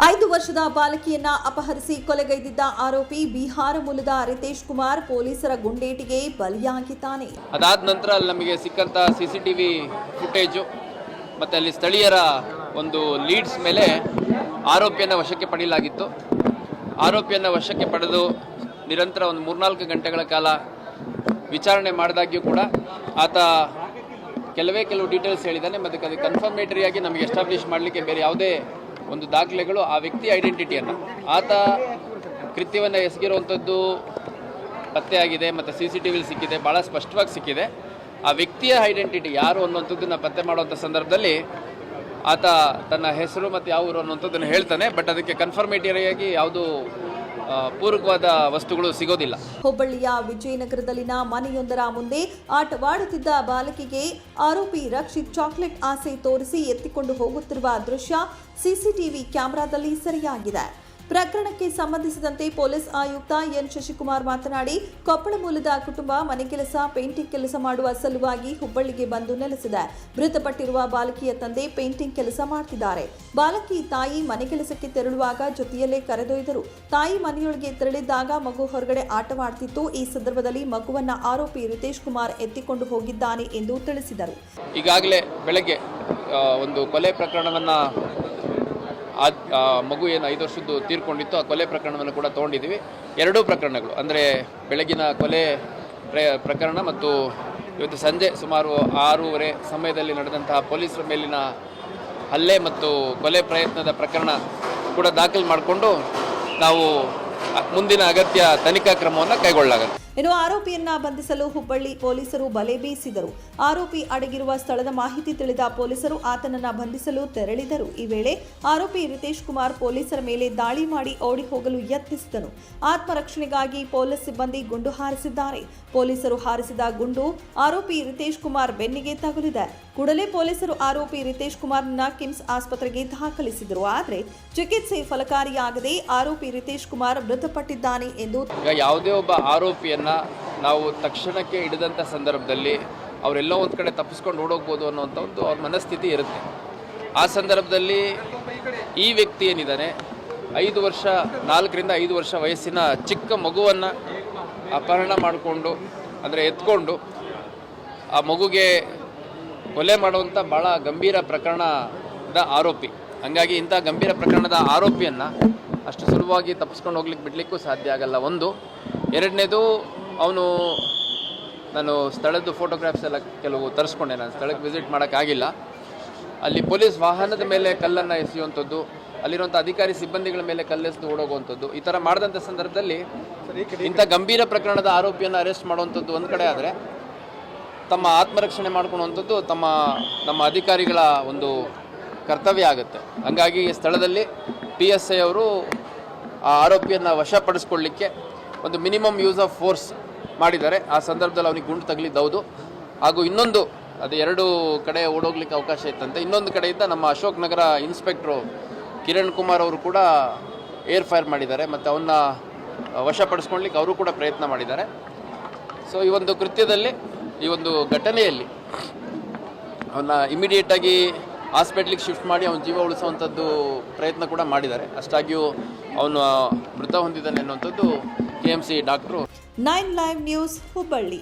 ಐದು ವರ್ಷದ ಬಾಲಕಿಯನ್ನ ಅಪಹರಿಸಿ ಕೊಲೆಗೈದಿದ್ದ ಆರೋಪಿ ಬಿಹಾರ ಮೂಲದ ರಿತೇಶ್ ಕುಮಾರ್ ಪೊಲೀಸರ ಗುಂಡೇಟಿಗೆ ಬಲಿಯಾಗಿದ್ದಾನೆ. ಅದಾದ ನಂತರ ಅಲ್ಲಿ ನಮಗೆ ಸಿಕ್ಕಂಥ ಸಿ ಸಿ ಟಿ ಫುಟೇಜು, ಮತ್ತು ಅಲ್ಲಿ ಸ್ಥಳೀಯರ ಒಂದು ಲೀಡ್ಸ್ ಮೇಲೆ ಆರೋಪಿಯನ್ನು ವಶಕ್ಕೆ ಪಡೆಯಲಾಗಿತ್ತು. ಆರೋಪಿಯನ್ನು ವಶಕ್ಕೆ ಪಡೆದು ನಿರಂತರ ಒಂದು ಮೂರ್ನಾಲ್ಕು ಗಂಟೆಗಳ ಕಾಲ ವಿಚಾರಣೆ ಮಾಡಿದಾಗ್ಯೂ ಕೂಡ ಆತ ಕೆಲವೇ ಕೆಲವು ಡೀಟೇಲ್ಸ್ ಹೇಳಿದ್ದಾನೆ, ಮತ್ತು ಅದು ಕನ್ಫರ್ಮೇಟರಿಯಾಗಿ ನಮಗೆ ಎಸ್ಟಾಬ್ಲಿಷ್ ಮಾಡಲಿಕ್ಕೆ ಬೇರೆ ಯಾವುದೇ ಒಂದು ದಾಖಲೆಗಳು ಆ ವ್ಯಕ್ತಿ ಐಡೆಂಟಿಟಿಯನ್ನು ಆತ ಕೃತ್ಯವನ್ನು ಎಸಗಿರುವಂಥದ್ದು ಪತ್ತೆಯಾಗಿದೆ ಮತ್ತು ಸಿ ಸಿ ಟಿ ವಿಲಿ ಸಿಕ್ಕಿದೆ ಭಾಳ ಸ್ಪಷ್ಟವಾಗಿ ಸಿಕ್ಕಿದೆ. ಆ ವ್ಯಕ್ತಿಯ ಐಡೆಂಟಿಟಿ ಯಾರು ಅನ್ನುವಂಥದ್ದನ್ನು ಪತ್ತೆ ಮಾಡುವಂಥ ಸಂದರ್ಭದಲ್ಲಿ ಆತ ತನ್ನ ಹೆಸರು ಮತ್ತು ಯಾವ ಊರು ಅನ್ನುವಂಥದ್ದನ್ನು ಹೇಳ್ತಾನೆ ಬಟ್ ಅದಕ್ಕೆ ಕನ್ಫರ್ಮೇಟರಿಯಾಗಿ ಯಾವುದು ಪೂರಕವಾದ ವಸ್ತುಗಳು ಸಿಗೋದಿಲ್ಲ. ಹುಬ್ಬಳ್ಳಿಯ ವಿಜಯನಗರದಲ್ಲಿನ ಮನೆಯೊಂದರ ಮುಂದೆ ಆಟವಾಡುತ್ತಿದ್ದ ಬಾಲಕಿಗೆ ಆರೋಪಿ ರಕ್ಷಿತ್ ಚಾಕ್ಲೇಟ್ ಆಸೆ ತೋರಿಸಿ ಎತ್ತಿಕೊಂಡು ಹೋಗುತ್ತಿರುವ ದೃಶ್ಯ ಸಿಸಿಟಿವಿ ಕ್ಯಾಮೆರಾದಲ್ಲಿ ಸೆರೆಯಾಗಿದೆ. ಪ್ರಕರಣಕ್ಕೆ ಸಂಬಂಧಿಸಿದಂತೆ ಪೊಲೀಸ್ ಆಯುಕ್ತ ಎನ್ ಶಶಿಕುಮಾರ್ ಮಾತನಾಡಿ, ಕೊಪ್ಪಳ ಮೂಲದ ಕುಟುಂಬ ಮನೆ ಕೆಲಸ, ಪೇಂಟಿಂಗ್ ಕೆಲಸ ಮಾಡುವ ಸಲುವಾಗಿ ಹುಬ್ಬಳ್ಳಿಗೆ ಬಂದು ನೆಲೆಸಿದೆ. ಮೃತಪಟ್ಟಿರುವ ಬಾಲಕಿಯ ತಂದೆ ಪೇಂಟಿಂಗ್ ಕೆಲಸ ಮಾಡ್ತಿದ್ದಾರೆ. ಬಾಲಕಿ ತಾಯಿ ಮನೆ ಕೆಲಸಕ್ಕೆ ತೆರಳುವಾಗ ಜೊತೆಯಲ್ಲೇ ಕರೆದೊಯ್ದರು. ತಾಯಿ ಮನೆಯೊಳಗೆ ತೆರಳಿದ್ದಾಗ ಮಗು ಹೊರಗಡೆ ಆಟವಾಡ್ತಿತ್ತು ಈ ಸಂದರ್ಭದಲ್ಲಿ ಮಗುವನ್ನ ಆರೋಪಿ ರಿತೇಶ್ ಕುಮಾರ್ ಎತ್ತಿಕೊಂಡು ಹೋಗಿದ್ದಾನೆ ಎಂದು ತಿಳಿಸಿದರು. ಈಗಾಗಲೇ ಬೆಳಗ್ಗೆ ಒಂದು ಕೊಲೆ ಪ್ರಕರಣವನ್ನು ಆ ಮಗು ಏನು ಐದು ವರ್ಷದ್ದು ತೀರ್ಕೊಂಡಿತ್ತು, ಆ ಕೊಲೆ ಪ್ರಕರಣವನ್ನು ಕೂಡ ತೊಗೊಂಡಿದ್ದೀವಿ. ಎರಡೂ ಪ್ರಕರಣಗಳು, ಅಂದರೆ ಬೆಳಗಿನ ಕೊಲೆ ಪ್ರ- ಪ್ರಕರಣ ಮತ್ತು ಇವತ್ತು ಸಂಜೆ ಸುಮಾರು ಆರೂವರೆ ಸಮಯದಲ್ಲಿ ನಡೆದಂತಹ ಪೊಲೀಸರ ಮೇಲಿನ ಹಲ್ಲೆ ಮತ್ತು ಕೊಲೆ ಪ್ರಯತ್ನದ ಪ್ರಕರಣ ಕೂಡ ದಾಖಲು ಮಾಡಿಕೊಂಡು ನಾವು ಮುಂದಿನ ಅಗತ್ಯ ತನಿಖಾ ಕ್ರಮವನ್ನು ಕೈಗೊಳ್ಳಲಾಗುತ್ತೆ. ಇನ್ನು ಆರೋಪಿಯನ್ನ ಬಂಧಿಸಲು ಹುಬ್ಬಳ್ಳಿ ಪೊಲೀಸರು ಬಲೆ ಬೀಸಿದರು. ಆರೋಪಿ ಅಡಗಿರುವ ಸ್ಥಳದ ಮಾಹಿತಿ ತಿಳಿದ ಪೊಲೀಸರು ಆತನನ್ನ ಬಂಧಿಸಲು ತೆರಳಿದರು. ಈ ವೇಳೆ ಆರೋಪಿ ರಿತೇಶ್ ಕುಮಾರ್ ಪೊಲೀಸರ ಮೇಲೆ ದಾಳಿ ಮಾಡಿ ಓಡಿ ಹೋಗಲು ಯತ್ನಿಸಿದನು. ಆತ್ಮರಕ್ಷಣೆಗಾಗಿ ಪೊಲೀಸ್ ಸಿಬ್ಬಂದಿ ಗುಂಡು ಹಾರಿಸಿದ್ದಾರೆ. ಪೊಲೀಸರು ಹಾರಿಸಿದ ಗುಂಡು ಆರೋಪಿ ರಿತೇಶ್ ಕುಮಾರ್ ಬೆನ್ನಿಗೆ ತಗುಲಿದೆ. ಕೂಡಲೇ ಪೊಲೀಸರು ಆರೋಪಿ ರಿತೇಶ್ ಕುಮಾರ್ನ ಕಿಮ್ಸ್ ಆಸ್ಪತ್ರೆಗೆ ದಾಖಲಿಸಿದರು. ಆದರೆ ಚಿಕಿತ್ಸೆ ಫಲಕಾರಿಯಾಗದೆ ಆರೋಪಿ ರಿತೇಶ್ ಕುಮಾರ್ ಮೃತಪಟ್ಟಿದ್ದಾನೆ ಎಂದು ಯಾವುದೇ ಒಬ್ಬ ಆರೋಪಿಯನ್ನು ನಾವು ತಕ್ಷಣಕ್ಕೆ ಹಿಡಿದಂಥ ಸಂದರ್ಭದಲ್ಲಿ ಅವರೆಲ್ಲೋ ಒಂದು ಕಡೆ ತಪ್ಪಿಸ್ಕೊಂಡು ಓಡೋಗ್ಬೋದು ಅನ್ನೋಂಥ ಒಂದು ಅವ್ರ ಮನಸ್ಥಿತಿ ಇರುತ್ತೆ. ಆ ಸಂದರ್ಭದಲ್ಲಿ ಈ ವ್ಯಕ್ತಿ ಏನಿದ್ದಾನೆ? ಐದು ವರ್ಷ, ನಾಲ್ಕರಿಂದ ಐದು ವರ್ಷ ವಯಸ್ಸಿನ ಚಿಕ್ಕ ಮಗುವನ್ನು ಅಪಹರಣ ಮಾಡಿಕೊಂಡು, ಅಂದರೆ ಎತ್ಕೊಂಡು, ಆ ಮಗುಗೆ ಕೊಲೆ ಮಾಡುವಂಥ ಭಾಳ ಗಂಭೀರ ಪ್ರಕರಣದ ಆರೋಪಿ. ಹಾಗಾಗಿ ಇಂಥ ಗಂಭೀರ ಪ್ರಕರಣದ ಆರೋಪಿಯನ್ನು ಅಷ್ಟು ಸುಲಭವಾಗಿ ತಪ್ಪಿಸ್ಕೊಂಡು ಹೋಗ್ಲಿಕ್ಕೆ ಬಿಡಲಿಕ್ಕೂ ಸಾಧ್ಯ ಆಗಲ್ಲ. ಒಂದು ಎರಡನೇದು ಅವನು ನಾನು ಸ್ಥಳದ್ದು ಫೋಟೋಗ್ರಾಫ್ಸ್ ಎಲ್ಲ ಕೆಲವು ತರಿಸ್ಕೊಂಡೆ. ನಾನು ಸ್ಥಳಕ್ಕೆ ವಿಸಿಟ್ ಮಾಡೋಕ್ಕಾಗಿಲ್ಲ ಅಲ್ಲಿ ಪೊಲೀಸ್ ವಾಹನದ ಮೇಲೆ ಕಲ್ಲನ್ನು ಎಸೆಯುವಂಥದ್ದು ಅಲ್ಲಿರುವಂಥ ಅಧಿಕಾರಿ ಸಿಬ್ಬಂದಿಗಳ ಮೇಲೆ ಕಲ್ಲೆಸೆದು ಓಡೋಗುವಂಥದ್ದು ಈ ಥರ ಮಾಡಿದಂಥ ಸಂದರ್ಭದಲ್ಲಿ ಇಂಥ ಗಂಭೀರ ಪ್ರಕರಣದ ಆರೋಪಿಯನ್ನು ಅರೆಸ್ಟ್ ಮಾಡುವಂಥದ್ದು ಒಂದು ಕಡೆ ಆದರೆ ತಮ್ಮ ಆತ್ಮರಕ್ಷಣೆ ಮಾಡ್ಕೊಳ್ಳುವಂಥದ್ದು ತಮ್ಮ ನಮ್ಮ ಅಧಿಕಾರಿಗಳ ಒಂದು ಕರ್ತವ್ಯ ಆಗುತ್ತೆ. ಹಂಗಾಗಿ ಈ ಸ್ಥಳದಲ್ಲಿ ಪಿ ಎಸ್ ಐ ಅವರು ಆ ಆರೋಪಿಯನ್ನು ವಶಪಡಿಸ್ಕೊಳ್ಳಿಕ್ಕೆ ಒಂದು ಮಿನಿಮಮ್ ಯೂಸ್ ಆಫ್ ಫೋರ್ಸ್ ಮಾಡಿದ್ದಾರೆ. ಆ ಸಂದರ್ಭದಲ್ಲಿ ಅವನಿಗೆ ಗುಂಡು ತಗಲಿದ್ದು ಹೌದು ಹಾಗೂ ಇನ್ನೊಂದು, ಅದು ಎರಡು ಕಡೆ ಓಡೋಗ್ಲಿಕ್ಕೆ ಅವಕಾಶ ಇತ್ತಂತೆ. ಇನ್ನೊಂದು ಕಡೆಯಿಂದ ನಮ್ಮ ಅಶೋಕ್ ನಗರ ಇನ್ಸ್ಪೆಕ್ಟ್ರು ಕಿರಣ್ ಕುಮಾರ್ ಅವರು ಕೂಡ ಏರ್ ಫೈರ್ ಮಾಡಿದ್ದಾರೆ. ಮತ್ತು ಅವನ್ನ ವಶಪಡಿಸ್ಕೊಳ್ಲಿಕ್ಕೆ ಅವರು ಕೂಡ ಪ್ರಯತ್ನ ಮಾಡಿದ್ದಾರೆ. ಸೊ ಈ ಒಂದು ಕೃತ್ಯದಲ್ಲಿ, ಈ ಒಂದು ಘಟನೆಯಲ್ಲಿ ಅವನ್ನ ಇಮಿಡಿಯೇಟಾಗಿ ಹಾಸ್ಪಿಟ್ಲಿಗೆ ಶಿಫ್ಟ್ ಮಾಡಿ ಅವನ ಜೀವ ಉಳಿಸುವಂಥದ್ದು ಪ್ರಯತ್ನ ಕೂಡ ಮಾಡಿದ್ದಾರೆ. ಅಷ್ಟಾಗಿಯೂ ಅವನು ಮೃತ ಹೊಂದಿದ್ದಾನೆ ಅನ್ನುವಂಥದ್ದು K M C doctor. Nine live news Hubballi.